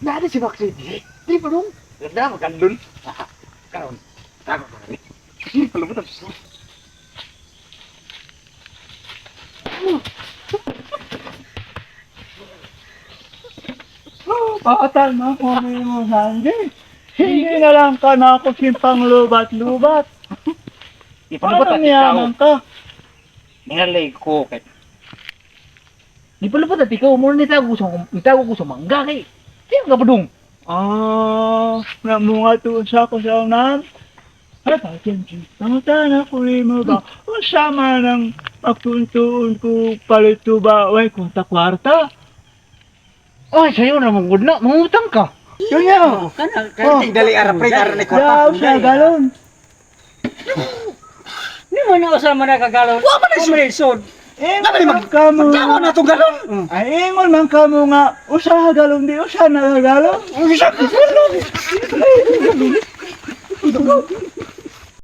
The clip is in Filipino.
Nada si Maxi. Di pa dong. Ganda magandun. Karon. Tako ka ni. Palubot ang suso. Paatan mo kami mo Sandy. Hindi na lang ka na ako simpang lubat-lubat. Ipalubot Paano at ikaw. niyaman ka? Ningalay ko kay. Di palubot at ikaw. Muna nitago ko sa nitago ko sa mangga kay. Di ka pa dong. Ah, namunga to sa ko sa unan. Ay, bakit Namutan ako rin mo ba? O sama ng pagtuntuon ko palito ba? Uy, kung takwarta. Ay, sa'yo na mong na. Mangutang ka. Yun yan. Kana Oh. dali ara pre ara ni Yaw siya galon. Ni mo na usa man nakagalon. Wa man na sud. Ingon man ka mo. Jawa na to galon. Ay, ingon man ka mo nga. Usa galon di, usa na galon. Isa ko